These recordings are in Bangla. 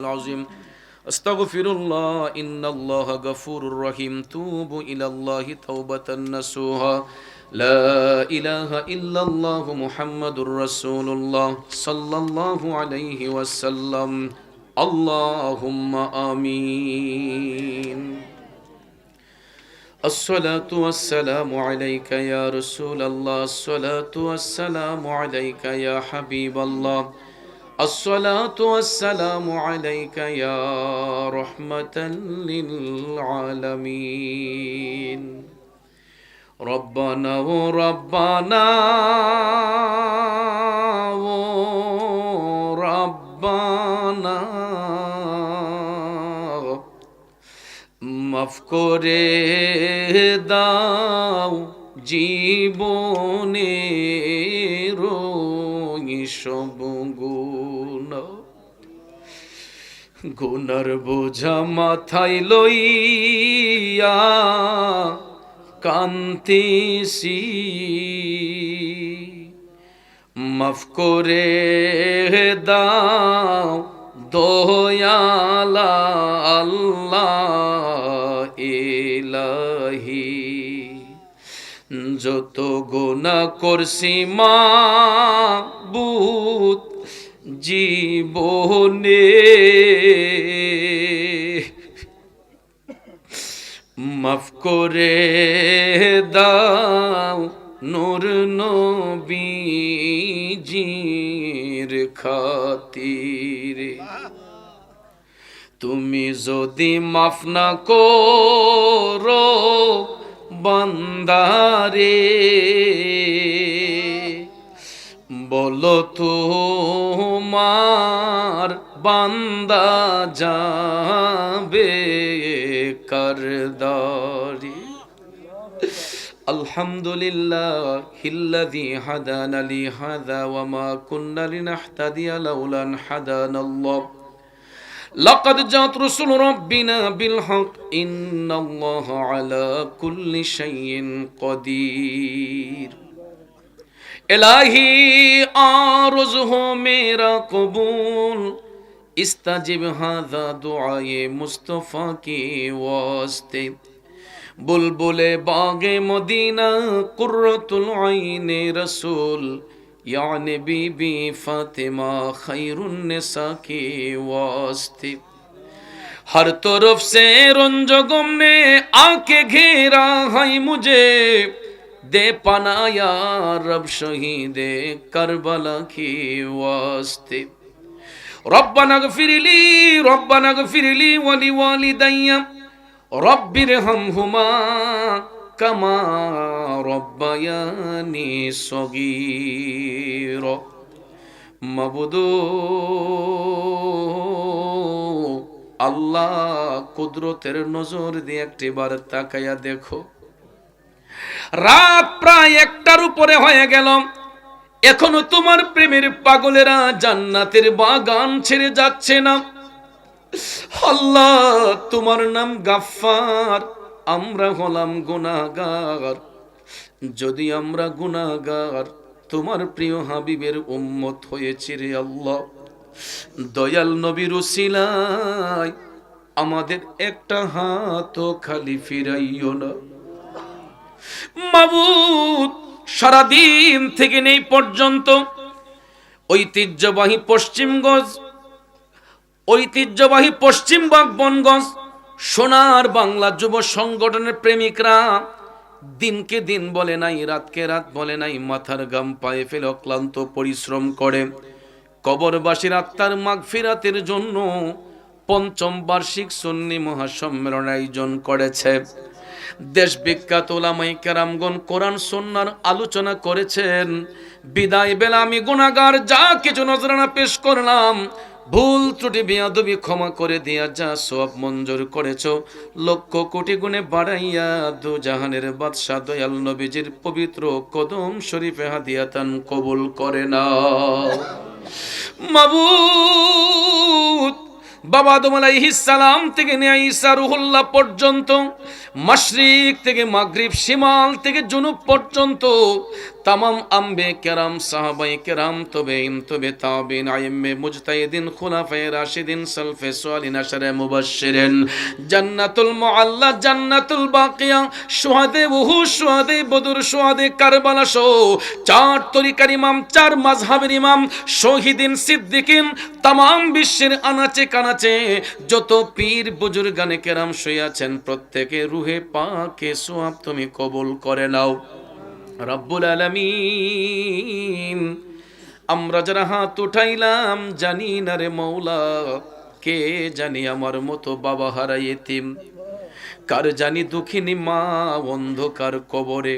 العظيم. استغفر الله إن الله غفور رحيم. توبوا إلى الله توبة نسوها. لا إله إلا الله محمد رسول الله صلى الله عليه وسلم. اللهم آمين. الصلاة والسلام عليك يا رسول الله. الصلاة والسلام عليك يا حبيب الله. الصلاة والسلام عليك يا رحمة للعالمين ربنا وربنا وربنا মাফ করে দাও জীবনে গুনার বোঝা মাথায় লইয়া কান্তিসি। মাফ করে দাও দয়ালা আল্লাহ ইলাহি। যত গোনা করছি মা বুত জীবনে। মাফ করে দাও নূর নবীজির খাতিরে। তুমি যদি মাফ না করো বান্দারে বলো তোমার বান্দা যাবে কারদারি আলহামদুলিল্লাহ হিল্লাযী হাদানা লি হাযা ওয়া মা কুন্না লিনাহতাদিয়া লাউলা আন হাদানাল্লাহ। লাকাদ জাত রাসূল রাব্বিনা বিল হক ইন্নাল্লাহা আলা কুল্লি শাইইন কদীর। إلهي آرزه میرا قبول استجب هذا دعائے مصطفیٰ کی واسطے بلبل باغ مدینہ قرۃ العین رسول یعنی بی بی فاطمہ خیر النساء کی واسطے ہر طرف سے رنج غم نے آ کے گھیرا ہے مجھے दे पनाया रब शहीदे करबला की वास्ते ربنا اغفر لي ربنا اغفر لي ولوالدي رب ارحمهما كما ربياني صغيرا মাবুদু আল্লাহ কুদরতের নজর দিয়ে একটি বার তাকাইয়া দেখো রাত প্রায় একটার উপরে হয়ে গেল। এখনও তোমার প্রেমের পাগলেরা জান্নাতের বাগান ছেড়ে যাচ্ছে না। আল্লাহ, তোমার নাম গাফফার। আমরা হলাম গুনাহগার। যদি আমরা গুনাহগার, তোমার প্রিয় হাবিবের উম্মত হয়েছে রে আল্লাহ। দয়াল নবীর উসিলায় আমাদের একটা হাতও খালি ফিরাইও না। মাবুদ, সারাদিন থেকে নেই পর্যন্ত। ঐতিহ্যবাহী পশ্চিমগঞ্জ ঐতিহ্যবাহী পশ্চিমবঙ্গ বনগঞ্জ সোনার বাংলা যুব সংগঠনের প্রেমিকরা দিনকে দিন বলে নাই, রাতকে রাত বলে নাই, মাথার গাম পায়ে ফেলে অক্লান্ত পরিশ্রম করে। কবরবাসীর আত্মার মাগফিরাতের জন্য পঞ্চম বার্ষিক সন্নি মহাসম্মেলন আয়োজন করেছে। দেশ বিখ্যাত ওলামাই কেরামগণ কোরআন সন্ন্যার আলোচনা করেছেন। বিদায় বেলা আমি গুণাগার যা কিছু নজরানা পেশ করলাম। ভুল ত্রুটি, বিয়াদবি ক্ষমা করে দিয়া যা সব মঞ্জুর করেছ, লক্ষ কোটি গুণে বাড়াইয়া দু জাহানের বাদশাহ দয়াল নবীজির পবিত্র কদম শরীফে হাদিয়াতান কবুল করে না মাবুদ বাবা আদম সালাম থেকে নিয়ে ঈসা রুহুল্লাহ পর্যন্ত, মাশরিক থেকে মাগরিব সিমাল থেকে জুনুব পর্যন্ত তামাম আম্বে কেরাম সাহাবাই কেরাম তবে ইন তবে তাবিন আইম্মে মুজতাহিদিন, খুলাফায়ে রাশিদিন, সালফে সালিন আশারে মুবাশশিরিন। জান্নাতুল মুআল্লা জান্নাতুল বাকিয়া, সুহাদে বহু সুহাদে বদর, সুহাদে কারবালা সহ চার তরিকার ইমাম, চার মাযহাবের ইমাম, শহীদিন, সিদ্দিকিন, তামাম বিশ্বের আনাচে কানাচে, যত পীর, বুজুর্গানে কেরাম শুয়ে প্রত্যেকে রুহে পাকে সোয়াব তুমি কবুল করে নাও। রব্বুল আলামিন। আমরা যারা হাত উঠাইলাম জানি না রে মৌলা, কে জানি আমার মতো বাবা হারাই এতিম? কার জানি দুঃখিনী মা অন্ধকার কবরে?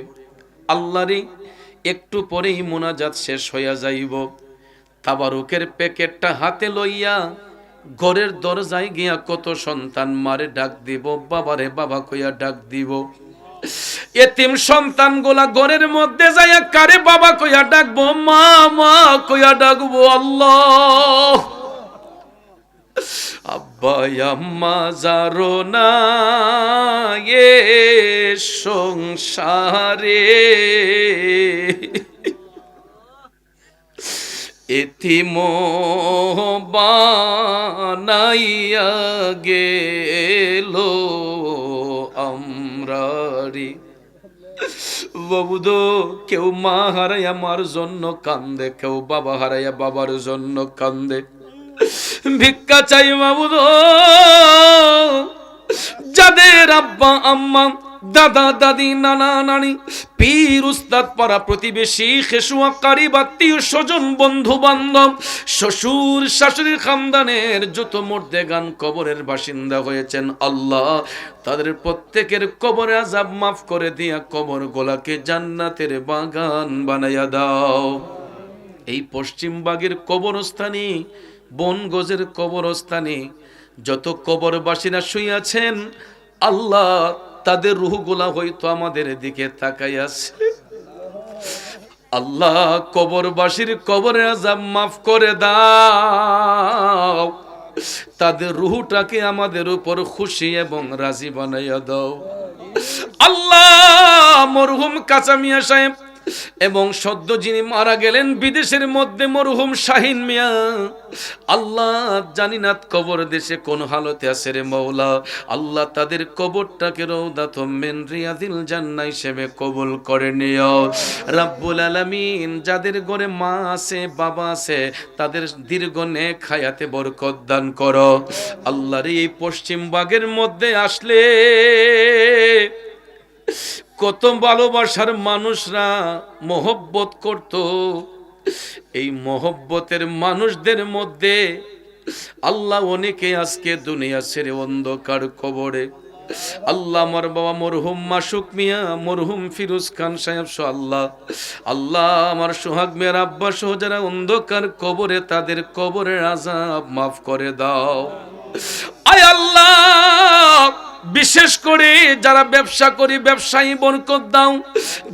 আল্লাহ রে একটু পরেই মোনাজাত শেষ হইয়া যাইব। তাবারুকের প্যাকেটটা হাতে লইয়া ঘরের দরজায় গিয়া কত সন্তান মারে ডাক দিব, বাবারে বাবা কইয়া ডাক দিব। এতিম সন্তান গোলা ঘরের মধ্যে যাইয়া কারে বাবা কইয়া ডাকবো মা মা কইয়া ডাকবো, আল্লাহ। আব্বা, আম্মা, জারো, না, এ সংসারে। এতিম বানাইয়া গেল আমরারি বাবুদো কেউ মা হারাই আমার জন্য কান্দে, কেউ বাবা হারাইয়া বাবার জন্য কান্দে। ভিক্ষা চাই বাবুদো যাদের আব্বা, আম্মা দাদা দাদি নানা নানি, পীর উস্তাদ পাড়া প্রতিবেশী, খেসুয়া কারিব আত্মীয় স্বজন বন্ধু বান্ধব, শ্বশুর শাশুড়ির খানদানের যত মর্দে গান কবরের বাসিন্দা হয়েছেন আল্লাহ। তাদের প্রত্যেকের কবরে আজাব মাফ করে দিয়া কবর গোলাকে জান্নাতের বাগান বানাইয়া দাও। এই পশ্চিমবাগের কবরস্থানে বনগজের কবরস্থানে যত কবরবাসীরা শুইয়াছেন, আল্লাহ তাদের রুহগুলা হয়তো আমাদের দিকে তাকাই আছে আল্লাহ কবরবাসীর কবরে আজাব মাফ করে দাও। তাদের রুহুটাকে আমাদের উপর খুশি এবং রাজি বানাইয়া দাও। আল্লাহ মরহুম কাঁচামিয়া সাহেব এবং সদ্য যিনি মারা গেলেন, বিদেশের মধ্যে মরহুম শাহিন মিয়া। আল্লাহ জানি না কবর দেশে কোন হালতে আছে রে মৌলা আল্লাহ তাদের কবরটাকে রৌদা মেন রিয়াদিল জান্না হিসেবে কবুল করে নিও। রাব্বুল আলামিন যাদের ঘরে মা আছে, বাবা আছে, তাদের দীর্ঘ নে খায়াতে বরকত দান করো। আল্লাহর এই পশ্চিমবাগের মধ্যে আসলে কত ভালোবাসার মানুষরা মহব্বত করত। এই মহব্বতের মানুষদের মধ্যে আল্লাহ অনেকে আজকে দুনিয়া ছেড়ে অন্ধকার কবরে। আল্লাহ আমার বাবা মরহুম মাসুক মিয়া, মরহুম ফিরোজ খান সাহেব সহ আল্লাহ। আল্লাহ আমার সোহাগ মেয়ের আব্বা সহ যারা অন্ধকার কবরে, তাদের কবরের আজাব মাফ করে দাও। আয় আল্লাহ! বিশেষ করে যারা ব্যবসা করি, ব্যবসায়ী বরকত দাও,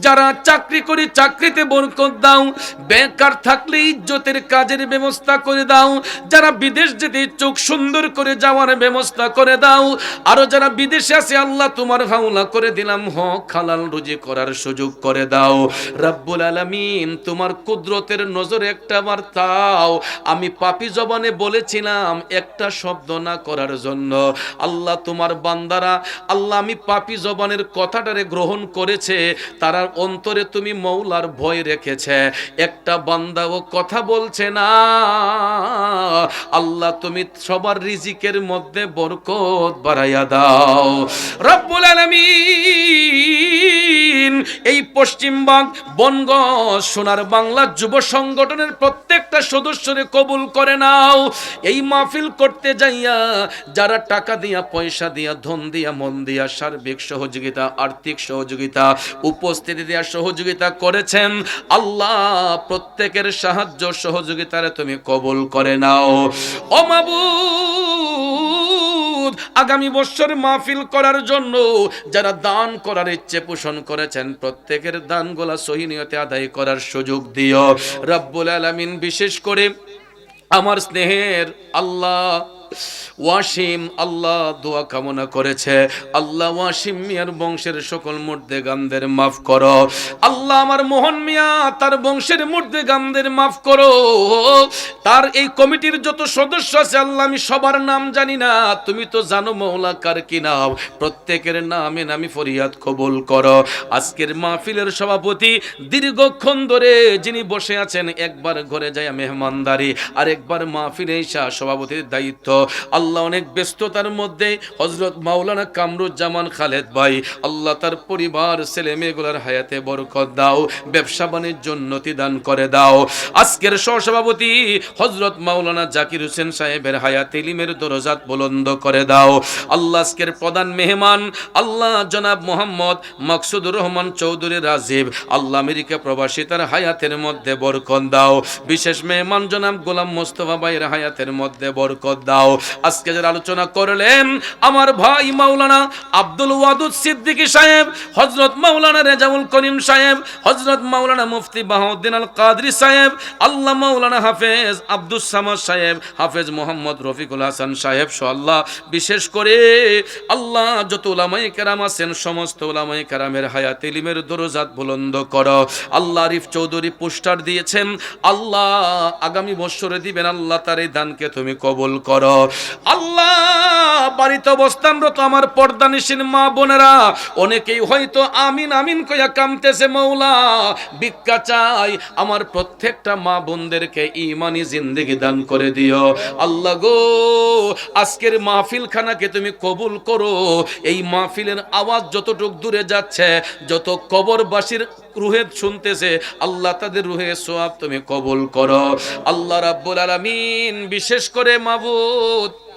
যারা চাকরি করি, চাকরিতে বরকত দাও, বেকার থাকলে ইজ্জতের কাজের ব্যবস্থা করে দাও, যারা বিদেশ যেতে চোখ সুন্দর করে যাওয়ার ব্যবস্থা করে দাও, আরও যারা বিদেশে আছে, আল্লাহ তোমার হাওলা করে দিলাম হ খালাল রুজি করার সুযোগ করে দাও। রাব্বুল আলামিন তোমার কুদরতের নজরে একটা বার তাও আমি পাপি জবানে বলেছিলাম, একটা শব্দ না করার জন্য। আল্লাহ তোমার বান্দা দ্বারা আল্লাহ আমি পাপি জবানের কথাটারে গ্রহণ করেছে, তারার অন্তরে তুমি মৌলার ভয় রেখেছে। একটা বান্দা ও কথা বলছে না, আল্লাহ তুমি সবার রিজিকের মধ্যে বরকত বাড়াইয়া দাও। রব্বুল আলামিন! এই পশ্চিমবঙ্গ বনগঞ্জ সোনার বাংলা যুব সংগঠনের প্রত্যেকটা সদস্যরে কবুল করে নাও। এই মাহফিল করতে যাইয়া যারা টাকা দিয়া, পয়সা দিয়া, ধন দিয়া, মন দিয়া সার্বিক সহযোগিতা, আর্থিক সহযোগিতা, উপস্থিতি দেওয়ার সহযোগিতা করেছেন, আল্লাহ প্রত্যেকের সাহায্য সহযোগিতারে তুমি কবুল করে নাও। অমাবুদ আগামী বছর মাহফিল করার জন্য যারা দান করার ইচ্ছে পোষণ করেছেন, প্রত্যেকের দানগুলা সহিনিয়তে আদায় করার সুযোগ দিও। রব্বুল আলামিন বিশেষ করে আমার স্নেহের আল্লাহ ওয়াসিম, আল্লাহ দোয়া কামনা করেছে। আল্লাহ ওয়াসিম মিয়ার বংশের সকল মুর্দে গামদের মাফ করো। আল্লাহ আমার মোহন মিয়া তার বংশের মুর্দে গামদের মাফ করো। তার এই কমিটির যত সদস্য আছে, আল্লাহ আমি সবার নাম জানি না। তুমি তো জানো মৌলা কার কি নাম। প্রত্যেকের নামে নামি ফরিয়াদ কবুল করো। আজকের মাহফিলের সভাপতি দীর্ঘক্ষণ ধরে যিনি বসে আছেন, একবার ঘরে যায় মেহমানদারি আর একবার মাহফিলে সভাপতির দায়িত্ব। আল্লাহ অনেক ব্যস্ততার মধ্যে হজরত মাওলানা কামরুজ্জামান খালেদ ভাই, আল্লাহ তার পরিবার, ছেলে মেয়েগুলোর হায়াতে বরকত দাও, ব্যবসা বাণিজ্য উন্নতি দান করে দাও। আজকের সহসভাপতি হজরত মাওলানা জাকির হোসেন সাহেবের হায়াত ইলিমের দরজাত বুলন্দ করে দাও। আল্লাহ আজকের প্রধান মেহমান, আল্লাহ জনাব মোহাম্মদ মাকসুদুর রহমান চৌধুরী রাজীব, আল্লাহ আমেরিকা প্রবাসী তার হায়াতের মধ্যে বরকত দাও। বিশেষ মেহমান জনাব গোলাম মোস্তফা ভাইয়ের হায়াতের মধ্যে বরকত দাও। আজকে যারা আলোচনা করলেন, আমার ভাই মাওলানা আব্দুল ওয়াদুদ সিদ্দিকী সাহেব হজরত মাওলানা রেজাউল করিম সাহেব হজরত মাওলানা মুফতি বাহাউদ্দিন আল কাদরি সাহেব, আল্লাহ মাওলানা হাফেজ আব্দুস সামাদ সাহেব, হাফেজ মোহাম্মদ রফিকুল হাসান সাহেব সহ আল্লাহ। বিশেষ করে আল্লাহ যত ওলামাই কেরাম আছেন, সমস্ত ওলামাই কেরামের হায়াত ইলিমের দরজাত বুলন্দ করো। আল্লাহ আরিফ চৌধুরী পোস্টার দিয়েছেন, আল্লাহ আগামী বছরে দিবেন, আল্লাহ তার এই দানকে তুমি কবুল করো। আল্লাহ, বাড়িতে অবস্থানরত আমার পর্দানিসীন মা বোনেরা, অনেকেই হয়তো আমিন আমিন কইয়া কামতেছে মৌলা। ভিক্ষা চাই আমার প্রত্যেকটা মা বোনদেরকে ইমানি জিন্দেগি দান করে দিও। আল্লাহ গো, আজকের মাহফিল খানাকে তুমি কবুল করো। এই মাহফিলের আওয়াজ যতটুক দূরে যাচ্ছে, যত কবরবাসীর রুহে শুনতেছে, আল্লাহ তাদের রুহে সোয়াব তুমি কবুল করো। আল্লাহ রাব্বুল আলামিন, বিশেষ করে মাবুদ Daud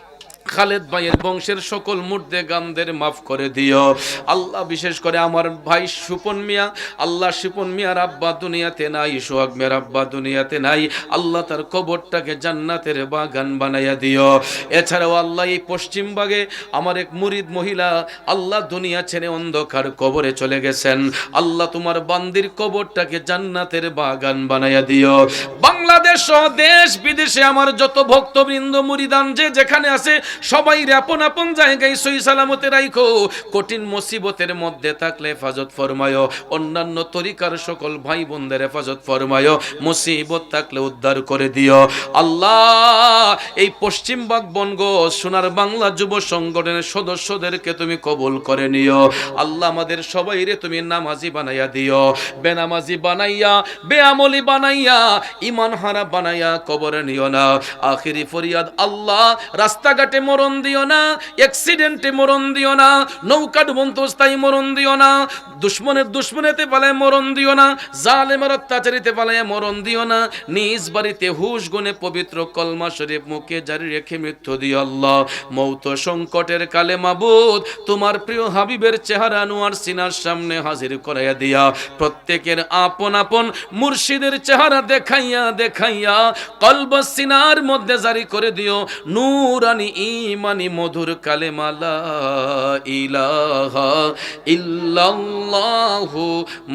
খালেদ ভাইয়ের বংশের সকল মুর্দে গামদের মাফ করে দিও। আল্লাহ বিশেষ করে আমার ভাই সুপন মিয়া, আল্লাহ সুপন মিয়ার আব্বা দুনিয়াতে নাই, সোহাগ মেয়ের আব্বা দুনিয়াতে নাই। আল্লাহ তার কবরটাকে জান্নাতের বাগান বানাইয়া দিও। এছাড়াও আল্লাহ এই পশ্চিমবাগে আমার এক মুরিদ মহিলা, আল্লাহ দুনিয়া ছেড়ে অন্ধকার কবরে চলে গেছেন। আল্লাহ তোমার বান্দির কবরটাকে জান্নাতের বাগান বানাইয়া দিও। বাংলাদেশ দেশ বিদেশে আমার যত ভক্তবৃন্দ, মুরিদান যে যেখানে আছে সবাই আপন আপন জায়গায় সই সালামতে রাইখো। কঠিন মুসিবতের মধ্যে থাকলে হেফাজত ফরমায়। অন্যান্য তরিকার সকল ভাই বোনদের হেফাজত ফরমায়। মুসিবত থাকলে উদ্ধার করে দিও আল্লাহ, এই পশ্চিমবাগ বনগ সোনার বাংলা যুব সংগঠনের সদস্যদেরকে তুমি কবুল করে নিও আল্লাহ আমাদের সবাই রে তুমি নামাজি বানাইয়া দিও বেনামাজি বানাইয়া, বেআমলি বানাইয়া ইমান হারা বানাইয়া কবরে নিও না। আখিরি ফরিয়াদ, আল্লাহ, রাস্তাঘাটে মরণ দিও না অ্যাক্সিডেন্টে মরণ দিও না নৌকা ডুবন্তস্থায়ী মরণ দিও না, দুশ্মনের দুশ্মনেতে পালায় মরণ দিও না, জালেমের অত্যাচারিতে পালায় মরণ দিও না, নিজ বাড়িতে হুশ গুনে পবিত্র কলমা শরীফ মুখে জারি রেখে মৃত্যু দিও আল্লাহ। মৌত সংকটের কালে মাবুদ, তোমার প্রিয় হাবিবের চেহারা আনোয়ার সিনার সামনে হাজির করাইয়া দিয়া, প্রত্যেকের আপন আপন মুর্শিদের চেহারা দেখাইয়া দেখাইয়া কলব সিনার মধ্যে জারি করে দিও নূরানি ইমানি মধুর কালেমালা ইলাহা ইল্লাল্লাহু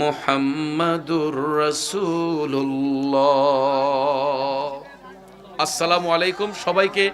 মুহাম্মাদুর রাসূলুল্লাহ। আসসালামু আলাইকুম সবাইকে